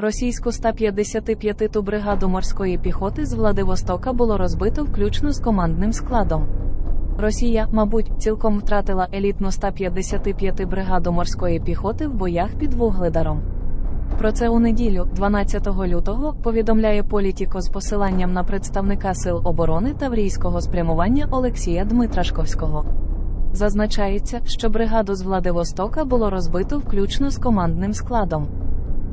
Російську 155-ту бригаду морської піхоти з Владивостока було розбито включно з командним складом. Росія, мабуть, цілком втратила елітну 155 бригаду морської піхоти в боях під Вугледаром. Про це у неділю, 12 лютого, повідомляє Політіко з посиланням на представника Сил оборони Таврійського спрямування Олексія Дмитрашковського. Зазначається, що бригаду з Владивостока було розбито включно з командним складом.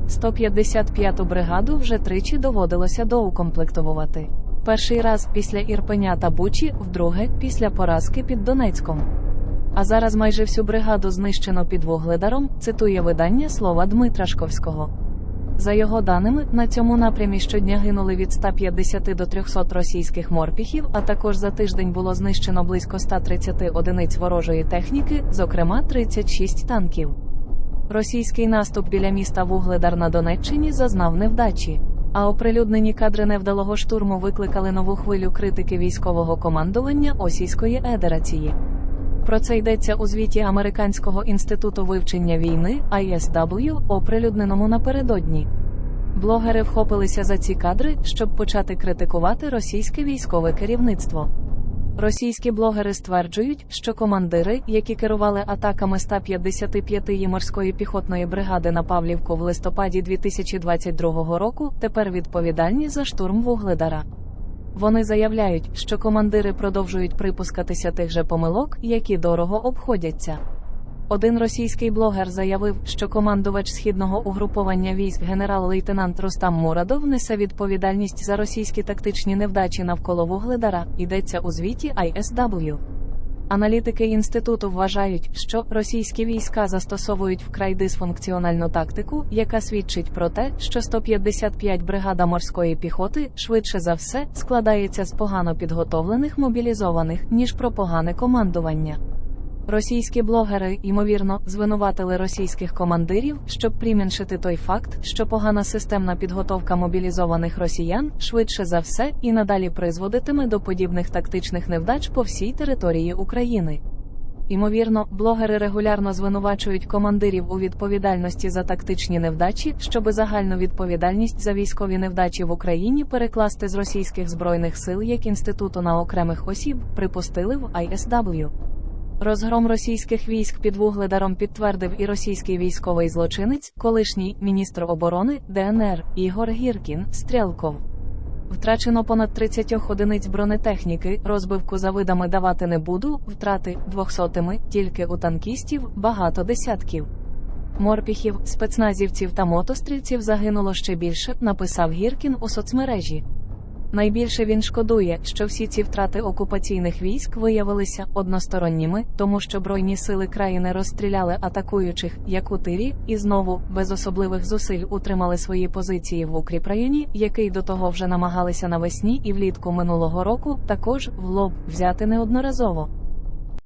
155-ту бригаду вже тричі доводилося доукомплектовувати. Перший раз після Ірпеня та Бучі, вдруге після поразки під Донецьком. А зараз майже всю бригаду знищено під Вугледаром, цитує видання слова Дмитра Шковського. За його даними, на цьому напрямі щодня гинули від 150 до 300 російських морпіхів, а також за тиждень було знищено близько 130 одиниць ворожої техніки, зокрема 36 танків. Російський наступ біля міста Вугледар на Донеччині зазнав невдачі. А оприлюднені кадри невдалого штурму викликали нову хвилю критики військового командування Осійської Едерації. Про це йдеться у звіті Американського інституту вивчення війни ISW, оприлюдненому напередодні. Блогери вхопилися за ці кадри, щоб почати критикувати російське військове керівництво. Російські блогери стверджують, що командири, які керували атаками 155-ї морської піхотної бригади на Павлівку в листопаді 2022 року, тепер відповідальні за штурм Вугледара. Вони заявляють, що командири продовжують припускатися тих же помилок, які дорого обходяться. Один російський блогер заявив, що командувач східного угруповання військ генерал-лейтенант Рустам Мурадов несе відповідальність за російські тактичні невдачі навколо Вугледара, йдеться у звіті ISW. Аналітики інституту вважають, що російські війська застосовують вкрай дисфункціональну тактику, яка свідчить про те, що 155 бригада морської піхоти швидше за все складається з погано підготовлених мобілізованих, ніж про погане командування. Російські блогери, ймовірно, звинуватили російських командирів, щоб приміншити той факт, що погана системна підготовка мобілізованих росіян швидше за все і надалі призводитиме до подібних тактичних невдач по всій території України. Імовірно, блогери регулярно звинувачують командирів у відповідальності за тактичні невдачі, щоби загальну відповідальність за військові невдачі в Україні перекласти з російських збройних сил як інституту на окремих осіб, припустили в ISW. Розгром російських військ під Вугледаром підтвердив і російський військовий злочинець, колишній міністр оборони ДНР Ігор Гіркін Стрелков. Втрачено понад 30 одиниць бронетехніки, розбивку за видами давати не буду, втрати двохсотими, тільки у танкістів багато десятків. Морпіхів, спецназівців та мотострільців загинуло ще більше, написав Гіркін у соцмережі. Найбільше він шкодує, що всі ці втрати окупаційних військ виявилися односторонніми, тому що Бройні сили країни розстріляли атакуючих, як у тирі, і знову, без особливих зусиль, утримали свої позиції в укріпрайоні, який до того вже намагалися навесні і влітку минулого року, також в лоб взяти неодноразово.